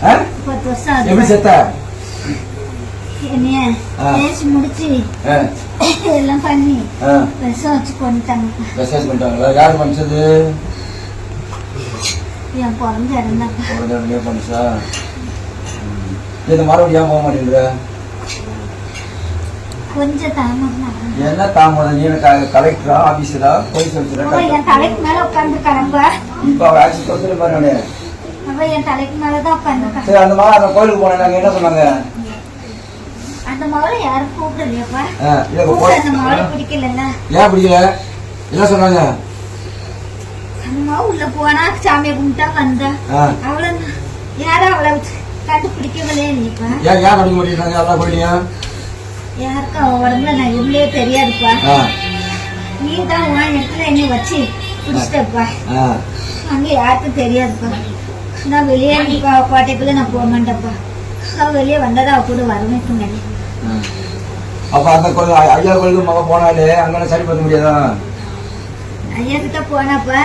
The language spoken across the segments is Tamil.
எப்படி செத்த முடிச்சு எல்லாம் பண்ணி. விஷம் வச்சு மெசேஜ் பண்ணிட்டாங்களா? யார் பண்ணிச்சது? என் குழந்தை பண்ணிச்சா? ம். இந்த மறுபடியும் போக மாட்டேங்கிற கொஞ்சம் தாமதம் என்ன தாமதம்? நீ என்ன க- கலெக்டரா ஆபீஸரா போலீஸ் என் தலைக்கு மேல இப்போ வந்து அவ என் தலைக்கு மேலதான் உட்காந்துருக்கா சரி அந்த மாதிரி அந்த கோயிலுக்கு போனேன். நாங்க என்ன சொன்னாங்க? அந்த யாரும் கூப்பிடலையாப்பா? பிடிக்கலல்ல ஏன் பிடிக்கல? என்ன சொன்னாங்க? அந்த மக உள்ள போனா சாமியை கும்பிட்டா வந்தா. ஆ. அவளை யாரும் அவளை கண்டுபிடிக்கவில்லை இல்லையப்பா? ஏன் ஏன் கண்டுக்க மாட்டேங்கிறாங்க எல்லாம் போயிட்டீங்க? யாருக்கும் அவ உடம்புல நான் இருந்தே தெரியாதுப்பா. நீ தான் உன் இடத்துல என்னை வச்சு பிடிச்சிட்டப்பா. அங்கே யாருக்கும் தெரியாதுப்பா. நான் வெளியே கோட்டைக்குள்ள நான் போக மாட்டேன்ப்பா. அவ வெளியே வந்ததா அவ கூட வரவே சொன்னேன் ஆ. அப்ப அந்த ஐயா கோயிலுக்கு மக போனாலே அங்கே சரி பண்ண முடியாதா? ஐயா கிட்ட போனாப்பா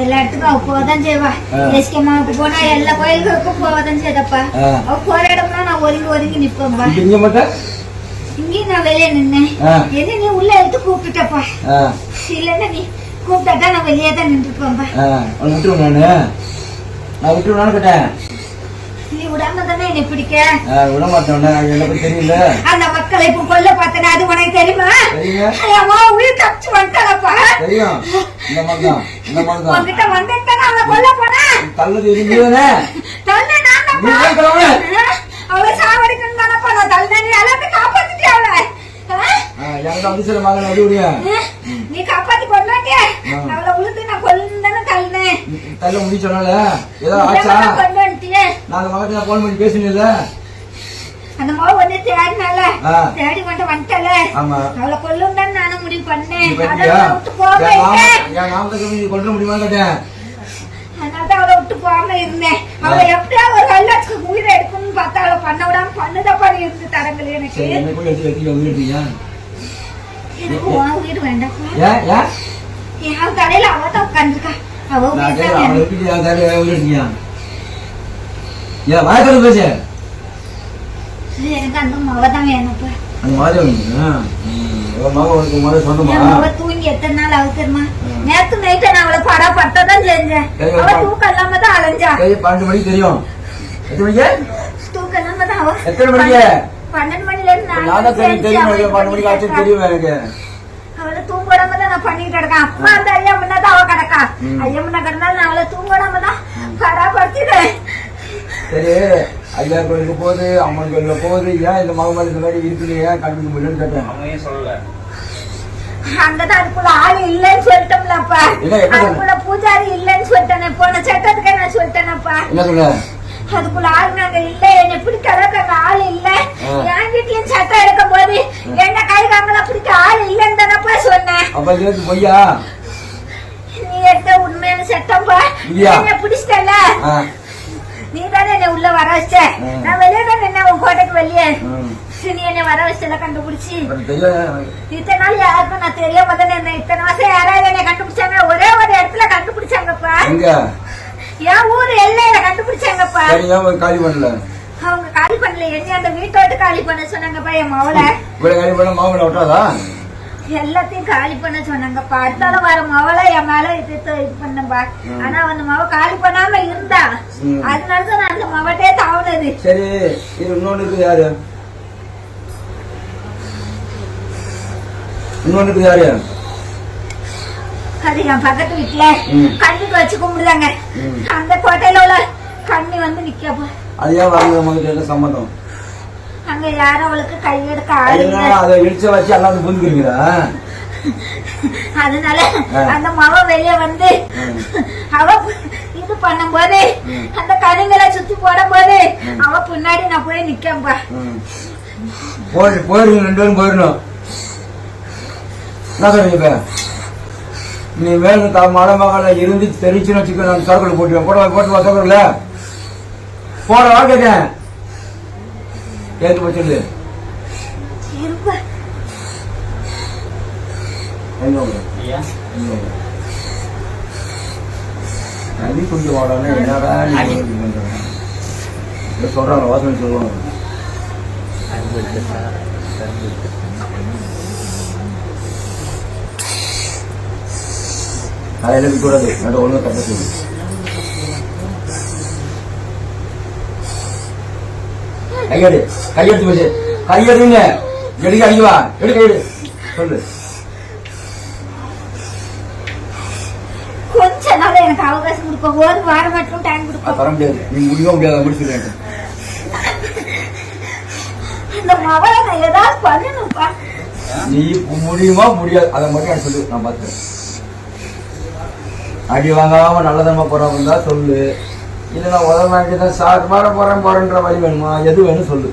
எல்லா இடத்துக்கும் அவ போதான் செய்வா. ஆ. எஸ்கேமாவுக்கு போனா எல்லா கோயிலுக்கும் போவதான் செய்தப்பா. அவ போற இடம்னா நான் ஒதுங்கி ஒதுங்கி நிப்பேன்பா. இங்க மட்டும்? இங்கேயும் நான் வெளியே நின்னேன். என்ன நீ உள்ள எடுத்து கூப்பிட்டுட்டப்பா ஆ. இல்லைன்னா நீ கூப்பிட்டா நான் வெளியே தான் நின்றுப்பேன்பா. விட்டுருவேன் நானு? நான் விட்டுருவேன்னு கேட்டேன் நீ விடாம தானே என்னை பிடிக்க? விட மாட்டேன் பத்தி தெரியல. அந்த மக்களை இப்ப கொல்ல பார்த்தேன்? அது உனக்கு தெரியுமா? தெரியுங்க. அம்மா உயிர் தப்பிச்சு வந்துட்டாளப்பா. தெரியும். இந்த மாதிரி தான் இந்த மாதிரி தான் உன்கிட்ட வந்துட்டான அவளை கொல்ல போனேன் தள்ளது இருந்ததுனே தள்ளு நான்? அவளை சாவடிக்கணும் தானப்பா நான் தள்ளு எல்லாத்தையும் காப்பாத்திட்டியா அவளை? மகன் நீ காப்பாத்தி ஆ. அவளை நான் கொல்லுன்னு தள்ளினேன். தள்ள முடிச்சோனால ஏதோ ஆச்சா? நான் அந்த மகன் பண்ணி அந்த மக வந்து தேடினால. தேடி கொண்டு வந்துட்டல. ஆமா. அவளை கொல்லுன்னு நானும் முடிவு பண்ணேன். என் நீ கொண்டு முடியுமா கேட்டேன். அதனால தான் அவளை விட்டு போகாம இருந்தேன். அவளை எப்படியா ஒரு கல்லாச்சுக்கு உயிரை எடுக்கணும்னு பார்த்தா அவளை பண்ண விடாம பண்ணுதப்பா இருந்து தரங்களே எனக்கு. எனக்கு உன் உயிர் வேண்டாம். என் தலையில அவ தான் உட்காந்துருக்கா அவ எனக்கு அந்த மவ தான் வேணும்ப்பா அந்த மாதிரி உனக்கு முதல்ல மவ தூங்கி எத்தனை நாள் ஆகுது தெரியுமா? நேத்து நைட்டு நான் அவளை படா பட்டதான் செஞ்சேன். அவ. தூக்கம் இல்லாம தான் அலைஞ்சா. பன்னெண்டு மணிக்கு தெரியும். எத்தனை மணிக்கு? தூக்கம் இல்லாம தான் அவ எத்தனை மணிக்கு? பன்னெண்டு மணில இருந்து நான் தான் தெரியும் தெரியும் பன்னெண்டு மணிக்கு ஆச்சு கிடக்கா. தெரியும் எனக்கு. அவளை தூங்க விடாம தான் நான் பண்ணிட்டு கிடக்கேன் அப்பா அந்த ஐயா முன்னதான் அவ கிடக்கா. ஐயா முன்ன கிடந்தாலும் நான் அவளை தூங்க விடாம தான் படாப்படுத்திடுறேன் சரி ஐயா கோயிலுக்கு போகுது அம்மன் கோயிலுக்கு போகுது. ஏன் இந்த மகன் இந்த மாதிரி இருக்குது ஏன் கண்டுபிடிக்க முடியலன்னு கேட்டேன். அவங்க ஏன் சொல்லல? அங்கதான் அதுக்குள்ள ஆள் இல்லைன்னு சொல்லிட்டோம்லப்பா? அதுக்குள்ள பூஜாரி இல்லைன்னு சொல்லிட்டேனே போன சட்டத்துக்கே நான் சொல்லிட்டேனப்பா? அதுக்குள்ள ஆள் நாங்க இல்ல என்னை பிடிக்க அளவுக்கு அங்க ஆள் இல்ல. என் வீட்லயும் சட்டம் எடுக்கும் போது என்ன கை காமல பிடிக்க ஆள் இல்லைன்னு தானப்பா சொன்னேன். அப்ப இது பொய்யா? நீ எடுத்த உண்மையான சட்டம்ப்பா? என்ன பிடிச்சிட்டல. நீ தானே என்னை உள்ள வர வச்ச. நான் வெளியே தான் என்ன கோட்டைக்கு வெளியே? ம். நீ என்னை வர வச்சல கண்டுபிடிச்சி? இத்தனை நாள் யாருக்கும் நான் தெரியாம தானே என்ன இத்தனை மாசம் யாராவது என்னை கண்டுபிடிச்சாங்க? ஒரே ஒரு இடத்துல கண்டுபிடிச்சாங்கப்பா. என் ஊர் எல்லையில கண்டுபிடிச்சாங்கப்பா. காலி பண்ணல? அவங்க காலி பண்ணல. என்ன அந்த வீட்டை விட்டு காலி பண்ண சொன்னாங்கப்பா என் மவளை. காலி பண்ண மாமலை விட்டாதா எல்லாத்தையும் காலி பண்ண சொன்னாங்கப்பா. அடுத்தாலும் வர மவளை என் மேல இது இது பண்ணப்பா ஆனா அந்த மவ காலி பண்ணாம இருந்தா. ம். அதனால தான் நான் அந்த மவட்டே தாவுனது. சரி இது இன்னொன்னு யாரு? இன்னொன்னு யாரு? அது என் பக்கத்து வீட்டுல. கண்ணுக்கு வச்சு கும்பிடுதாங்க. அந்த கோட்டையில உள்ள கண்ணி வந்து நிக்கப்பா அது ஏன் வாங்க நமக்கு என்ன சம்மந்தம்? அங்க யாரும் அவளுக்கு கையெடுக்க ஆள் அது இடிச்ச வச்சு எல்லாம் வந்து புரிஞ்சுக்கிறீங்களா அதனால. அந்த மவ வெளிய வந்து. அவ இது பண்ணும்போது ம். அந்த கனிங்களை சுத்தி போடும்போது அவ பின்னாடி நான் போய் நிக்கப்பா போய் போயிடுங்க ரெண்டு பேரும் போயிடணும். என்ன சொல்றீங்க நீ மேலும் த மலை மகளை இருந்து தெரிச்சுன்னு வச்சுக்க நான் சர்க்கிள் போட்டுவேன் போட போட்டு வா சர்க்கிள்ல போட வா கேட்டேன் கேட்டு வச்சிருந்து? அடி கொஞ்சம் வாடானே என்னடா சொல்றாங்க வாசனை சொல்லுவாங்க. காலையில விட்டு கூடாது நட ஒழுங்கா கட்ட சொல்லு கையெடு கையெடுத்து போச்சு. கையெடுங்க. எடுக்க அடிக்குவா எடு கையெடு சொல்லு. கொஞ்ச நாள் எனக்கு அவகாசம் கொடுப்போம் ஒரு வாரம் மட்டும் டைம் கொடுப்போம் தர முடியாது. நீ முடியவும் முடியாது. முடிச்சுருவேன் அந்த மவளை நான் ஏதாவது பண்ணணும்ப்பா. நீ முடியுமா முடியாது? அதை மட்டும் எனக்கு சொல்லு. நான் பார்த்துக்கிறேன். அடி வாங்காம நல்லதனமா போறவங்க இருந்தா சொல்லு. இல்லை நான் உதவ வேண்டியதான் சார் மாற போறேன் போறேன்ற வழி வேணுமா? எது வேணும் சொல்லு.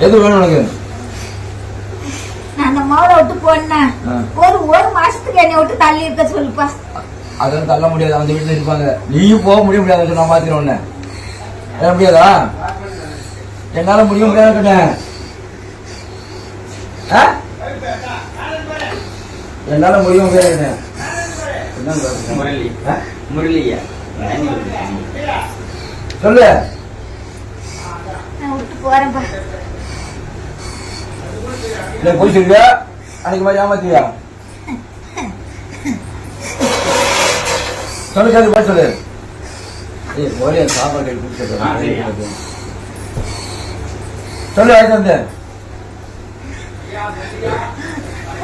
எது வேணும் உனக்கு? நான் அந்த மவளை விட்டு போனேன் ஆ. ஒரு ஒரு மாசத்துக்கு என்னை விட்டு தள்ளி இருக்க சொல்லுப்பா. அதெல்லாம் தள்ள முடியாது அந்த வீட்டுல இருப்பாங்க. நீயும் போக முடிய முடியாது நான் மாத்திரம் உன்னை. முடியாதா? என்னால முடிய முடியாது என்னால முடிய முடியாது முரளி. ஆ? முரளியா? சொல்லு. சொல்லுவியா அன்னைக்கு மாதிரி ஏமாத்துவியா சொல்லு சொல்லு போய் சொல்லு. ஏய் ஒரே சாப்பாடு. கொடுத்து சொல்லு ஆயிட்டு வந்து.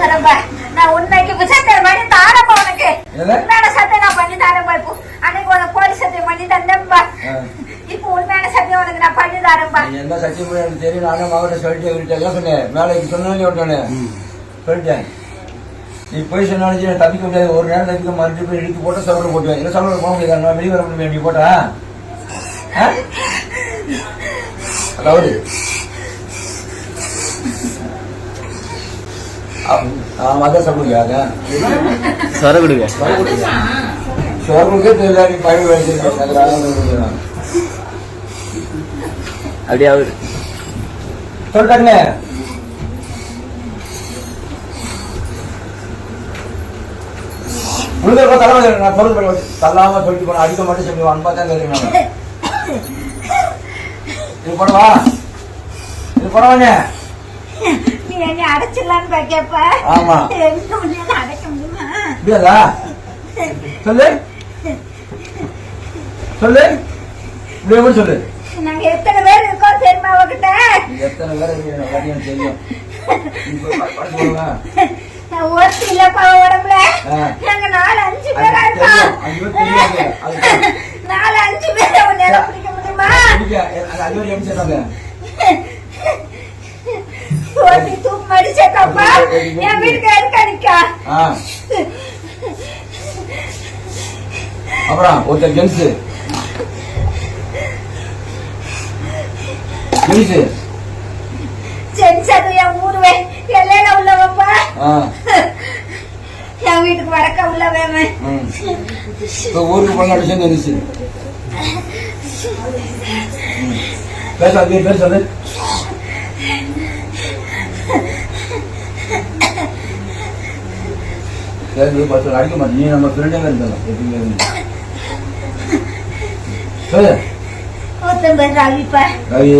வரேன்ப்பா நான் இப்ப சத்தியம் பண்ணி தாரப்பா உனக்கு? உண்மையான சத்தியம் நான் பண்ணி தரேன்ப்பா இப்போ அன்னைக்கு உனக்கு போலீஸ் சத்தியம் பண்ணி தந்தேன்ப்பா ஆ. இப்போ உண்மையான சத்தியம் உனக்கு நான் பண்ணி தரேன்ப்பா நீ என்ன சத்தியம் எனக்கு தெரியும் நானும் மகட்ட சொல்லிட்டு இவர்கிட்ட எல்லாம் சொன்னேன். வேலைக்கு சொன்னாலே விட்டானே. சொல்லிட்டேன். நீ போய் சொன்னாலும் தப்பிக்க முடியாது. ஒரு நேரம் தப்பிக்க மறுபடியும் போய் இழுத்து போட்டு சவரில் போட்டுவேன். இல்லை சவரில் போக முடியாது? நான் வெளியே வர முடியும்? நீ போட்டா? அதாவது அதான் சொல்லுங்க சொர கொடுங்க. ஷோரூமுக்கே தெரியல நீ பழைய வேலை அப்படியே அவரு? சொல்லிட்டாங்க உழுதுறப்ப தலைமை நான் பண்ணி தள்ளாம சொல்லிட்டு போன அடிக்க மட்டும் சொல்லி அன்பா தான் நாங்க இது படவா? இது படவாங்க நீ? என்ன அடைச்சிடலான்னு பாக்கப்ப ஆமா. அடைக்க முடியுமா? முடியாதா சொல்லு. சொல்லு. இப்படி எப்படி சொல்லு? நாங்க எத்தனை பேர் இருக்கோம் தெரியுமா அவகிட்ட எத்தனை பேர் இருக்கீங்க? தெரியும். ஒருத்தி இல்லப்பா உடம்புல ஆ. நாங்க நாலு அஞ்சு அது பேரா இருக்கோம் தெரியும். அஞ்சு பேர் தெரியாது. அது தெரியும். நாலு அஞ்சு பேரை உன்னால பிடிக்க முடியுமா பிடிக்க, அது அது வரையும் எப்படி செய்றாங்க? ஒருத்தி தூக்கு மடிச்சேக்கப்பா என் வீட்டுக்கு இருக்க நிக்கா ஆ. அப்புறம் ஒருத்தர் ஜென்ஸ் ஜென்ஸ் சென்சது என் ஊருவே எல்லையில உள்ளவப்பா என் வீட்டுக்கு வடக்க உள்ளவன் ஊருக்கு போன அடிச்சு ஜென்ஸ் பேச அது பேச அது சரி பஸ் அடிக்க மாட்டேன் நீ நம்ம ஃப்ரெண்டே இருந்தாலும் எப்படிங்க இருந்து சொல்லு ஒருத்தன் பேர் ரவிப்பா ரவி.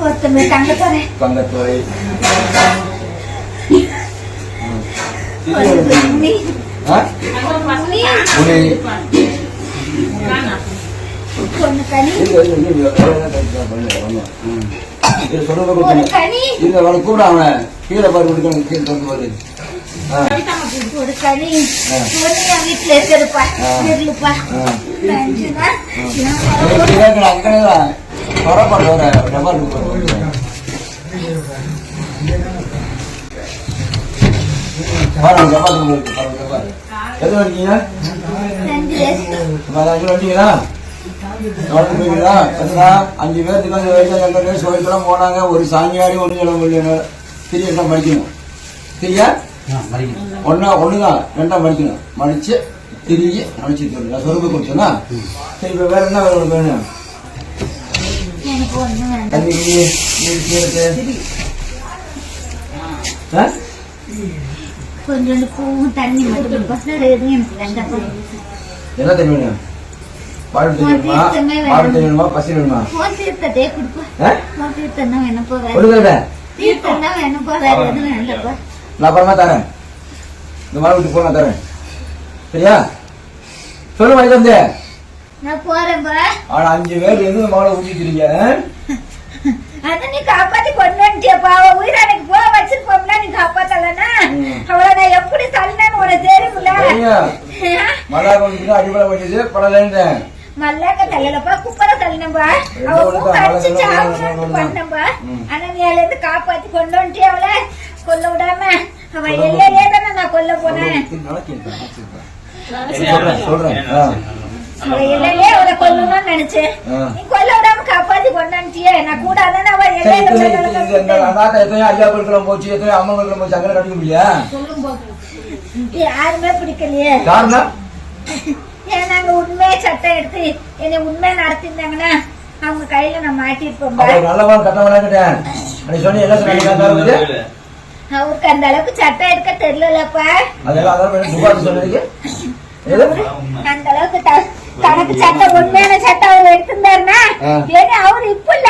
ஒருத்தன் பேர் தங்கத்துறை. தங்கத்துறை. இது அவனை கூப்பிட அவனை. கீழே பாரு கீழே திறந்து பாரு. ஆ ஒரு கனி ஆ. வீட்டுல இருக்குதுப்பா ஆ. அஞ்சு பேர் வந்தீங்களா பேர்த்துக்கு போனாங்க ஒரு சாமியாடி ஒன்று சொல்ல முடியல திரிய ஒன்னா ஒண்ணுதான். ரெண்டா மடிக்கணும் மடிச்சு திரிய மடிச்சு நான் சொருப்பு கொடுத்தேன்னா சரி இப்ப வேற என்ன வேணும் ஆ? கொஞ்சோண்டு பூவும் தண்ணி மட்டும் என்ன தண்ணி வேணும்? பால் தண்ணி வேணுமா? தீர்த்தமே வேணும். பால் தண்ணி வேணுமா? பசி வேணுமா? போன் தீர்த்தத்தையே கொடுப்பா ஆ? போன் தீர்த்தம் தான் வேணும் போ வேற ஒரு தடவை தீர்த்தம் தான் வேணும் போ வேற எதுவும் வேண்டாப்பா நான் அப்புறமா தரேன். இந்த மாதிரி விட்டு போன தரேன். சரியா? சொல்லு மாதிரி வந்து நான் போறேன்பா ஆனா அஞ்சு பேர் எது மகளை ஊட்டிக்கிறீங்க அத நீ காப்பாத்தி கொண்டு வந்துட்டியப்பா அவ உயிரானைக்கு போக வச்சிருப்போம்ல நீ காப்பாத்தலன்னா. அவளை நான் எப்படி தள்ளினேன்னு உனக்கு தெரியுமில்ல ஆ? மலா கொண்டு அடிப்படை பண்ணிட்டு படலேன்னு மல்லாக்க தள்ளலப்பா. குப்பரை தள்ளினப்பா அவ ரெண்டு ஒண்ணு பூ தான், அடிச்சு மழை தள்ளணும், சாப்பிடணும்னு ஒண்ணு தான். பண்ணப்பா ம். ஆனா நீ அதுல இருந்து காப்பாத்தி கொண்டு வந்துட்டிய அவளை? கொல்ல விடாம அவ எல்லையிலே தானே நான் கொல்ல போனேன். சொல்றேன் சொல்றேன். ஆ. அவ எல்லையிலே அவளை கொல்லணும்னு நினைச்சேன். ஆ. நீ கொல்ல விடாம காப்பாத்தி கொண்டு வந்துட்டியே நான் கூட அதானே அவ எல்லையில ஐயா போச்சு எத்தனையோ அம்மா போச்சு அங்கே யாருமே பிடிக்கலையே. காரணம் ஏன் நாங்க உண்மையை சட்டம் எடுத்து என்னை உண்மையை நடத்திருந்தாங்கன்னா அவங்க கையில நான் மாட்டிருப்போம்பா அவர் நல்லவன் கட்டவனா எல்லாம் சொன்னீங்க அவருக்கு அந்த அளவுக்கு சட்டம் எடுக்க தெரியலப்பா அந்த அளவுக்கு த- கணக்கு சட்டம் உண்மையான சட்டம் அவர் எடுத்திருந்தாருன்னா. ஏன்னா அவர் இப்ப இல்ல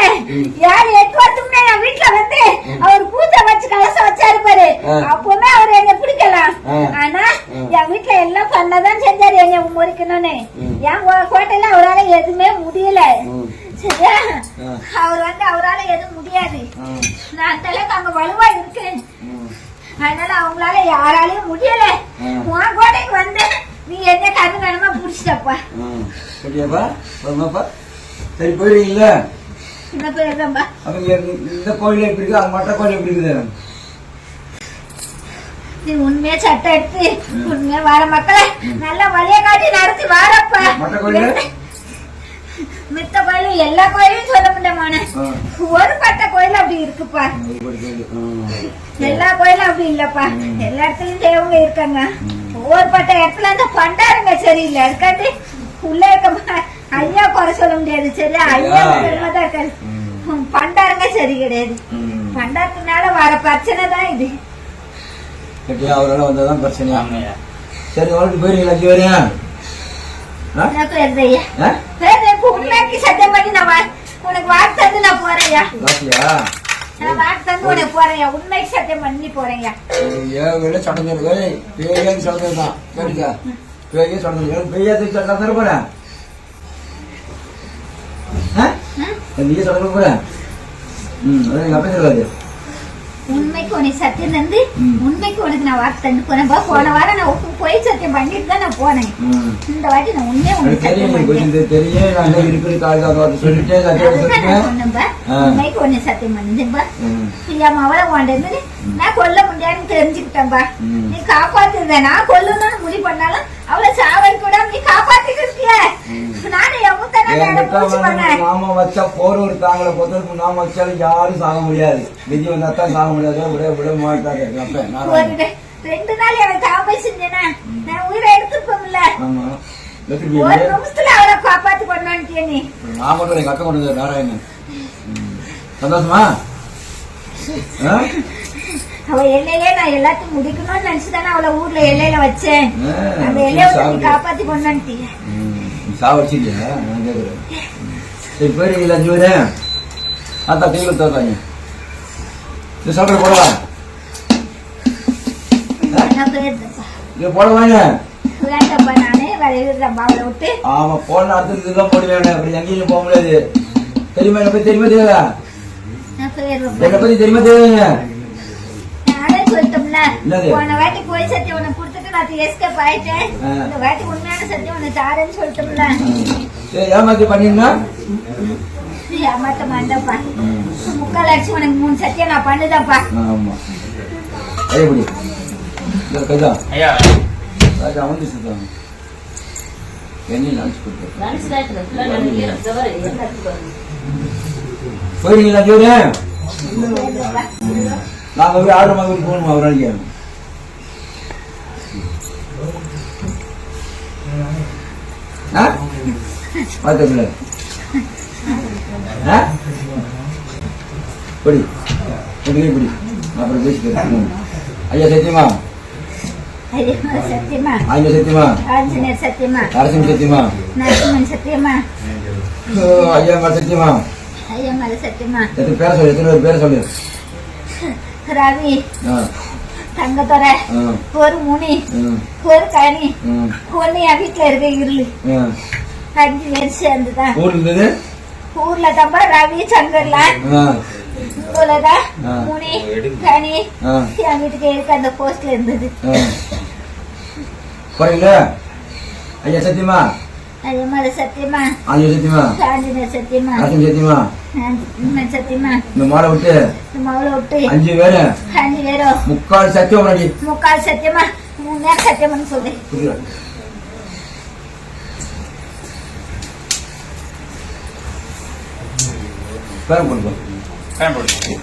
யாரு எட்டு வருஷம்னா என் வீட்டுல வந்து அவர் பூஜை வச்சு கலசம் வச்சாரு பாரு. அப்பவுமே அவர் என்ன பிடிக்கலாம். ஆனா என் வீட்டுல எல்லாம் பண்ணதான் செஞ்சாரு என்ன முறிக்கணும்னு. என் கோட்டையில அவரால எதுவுமே முடியல. சரியா. அவர் வந்து அவரால எதுவும் முடியாது. நான் அந்த அளவுக்கு அங்க வலுவா இருக்கேன். அதனால அவங்களால யாராலையும் முடியல. உன் கோட்டைக்கு வந்து நீ என்ன கண்ணு கண்ணமா புடிச்சிட்டப்பா. சரியாப்பா. வருமாப்பா சரி அப்ப இங்க இந்த கோயில் எப்படி இருக்குது அது மற்ற கோயில் எப்படி இருக்குது? நீ உண்மையா சட்டை எடுத்து உண்மையா வர மக்களை நல்லா வழிய காட்டி நடத்தி வாரப்பா? மித்த கோயிலும் எல்லா கோயிலும் சொல்ல முடியுமான ஆ. ஒரு பட்ட கோயில் அப்படி இருக்குப்பா. எல்லா கோயிலும் அப்படி இல்லப்பா. எல்லா இடத்துலயும் தேவங்க இருக்காங்க. ஒவ்வொரு பட்ட இடத்துல அந்த பண்டாருங்க சரியில்லை. இருக்காது உள்ள இருக்க ஐயா குறை சொல்ல முடியாது சரியா? ஐயா தான் இருக்காது உம், பண்டாருங்க சரி கிடையாது. பண்டாரத்தினால வர பிரச்சனை தான் இது. சரியா அவரால் வந்ததான் பிரச்சனையா? சரி வாழ்க்கை போயிருங்களா அஞ்சு உண்மைக்கு சத்தியம் பண்ணி நான் உனக்கு வாக்கு தந்து நான் ராசியா நான் வாக்கு தந்து உனக்கு போறேன்யா. உண்மைக்கு சத்தியம் பண்ணி போறேன்யா. ஏன் பேயே தான். கேட்டுக்கா பேயே பேயே தர போறேன். நீயே போறேன் ம் சொல்லுவாரு. உண்மைக்கு உனக்கு சத்தியம் தந்து. உண்மைக்கு உனக்கு நான் வாக்கு தந்து போனேன் போன வாரம் நான் உப்பு போய் சத்தியம் பண்ணிட்டு தான் நான் போனேன். இந்த வாட்டி நான் உண்மையை உனக்கு சத்தியம் பண்ணேன் தெரியும். என்ன இருக்குது சொல்லிட்டு. உண்மைக்கு உன்னை சத்தியம். ம். என் மவளை இருந்து நான் கொல்ல முடியாதுன்னு தெரிஞ்சுக்கிட்டேன்பா. நீ காப்பாத்துறத நான் கொல்லணும்னு முடிவு பண்ணாலும் அவளை சாவடிக்க விடாம நீ காப்பாத்திட்டு இருக்கிய. நானும். நாம வச்சா போர் ஒரு தாங்களை பொறுத்தவரைக்கும் நாம வச்சாலும் யாரும் சாக முடியாது விதி வந்தா தான் சாக முடியாது விட விட ரெண்டு நாள் எனக்கு தாமை செஞ்சேனா நான் உயிரை எடுத்துப்போம்ல ஒரு. நிமிஷத்துல அவளை காப்பாத்தி கொண்டு வந்துட்டிய நீ நான் மட்டும் எங்க அக்கா கொண்டு நாராயணன். சந்தோஷமா? அவ எல்லையிலே நான் எல்லாத்தையும் முடிக்கணும்னு நினைச்சுதானே அவளை ஊர்ல எல்லையில வச்சேன். அந்த எல்லையை நீ. காப்பாத்தி கொண்டு வந்துட்டிய ம். நீ சாவடிச்சிருக்கியா நான் கேட்குறேன் சரி போயிருக்கீங்களா அஞ்சு பேரு. அதான் கையில் தோத்தாங்க இது சொல்ற பேர் இது போட வாங்க வேண்டாப்பா நானே வரையிடுறேன் அவளை விட்டு. ஆமா போன அடுத்தது இதுதான் போடுவேன். அப்படி எங்கேயும் போக முடியாது. தெரியுமா என்ன பத்தி தெரியுமா தெரியாதா? என்னை பத்தி தெரியுமா தெரியாதுங்க நானே சொல்லிட்டோம்ல? போன வாட்டி போய் சத்தியம் உனக்கு கொடுத்துட்டு நான் எஸ்கேப் ஆயிட்டேன். இந்த வாட்டி உண்மையான சத்தியம் உனக்கு தாரேன்னு சொல்லிட்டோம்ல. ஏமாத்தி பண்ணிருந்தா? ஏமாத்த மாட்டேன்ப்பா. முக்கால் லட்சம் உனக்கு மூணு சத்தியம் நான் பண்ணுதப்பா ஆமா. ஐயப்படி இந்த கைதா. ஐயா. ராஜா வந்து சுத்தாங்க என்ன நினைச்சு கொடுத்தேன் போயிருங்களா ஜோடி நாங்க போய் ஆர்டர் மாதிரி போகணுமா ஒரு நாளைக்கு? பார்த்துக்கல. இப்படி இப்படி அப்புறம் பேசிக்கிறேன். ஐயா சத்தியமா? மேல சத்தியமா? ஆஞ்ச சத்தியமா? ஆஞ்சநேயர் சத்தியமா? நரசிம்ம சத்தியமா? நரசிம்மன் சத்தியமா? ஐயா சத்தியமா? ஐயா சத்தியமா? எத்தனை பேரை சொல்லு எத்தனை பேர் பேரை சொல்லு? ரவி தங்கத்துறை ஒரு முனி ஒரு கனி ஒண்ணு என் வீட்டுல இருக்க இருளு. அஞ்சு பேர் சேர்ந்துதான் ஊர்ல தம்பா ரவி இவ்வளவுதான் ஆ. முனி கனி என் வீட்டுக்கு இருக்க அந்த போஸ்ட்ல இருந்தது. ஐயா சத்தியமா? ஐயா மேல சத்தியமா ஆஞ்ச சத்தியமா ஆஞ்சநேயர் சத்தியமா நரசிம்ம சத்தியமா ஆஞ்சநேயர் சத்தியமா இந்த மாலை விட்டு மவுளை விட்டு அஞ்சு பேரு. அஞ்சு பேரும் முக்கால் சத்தியம் முன்னாடி? முக்கால் சத்தியமா? மூணு நேரம் சத்தியமான்னு சொல்லு. பேரம் பயன்படுத்தி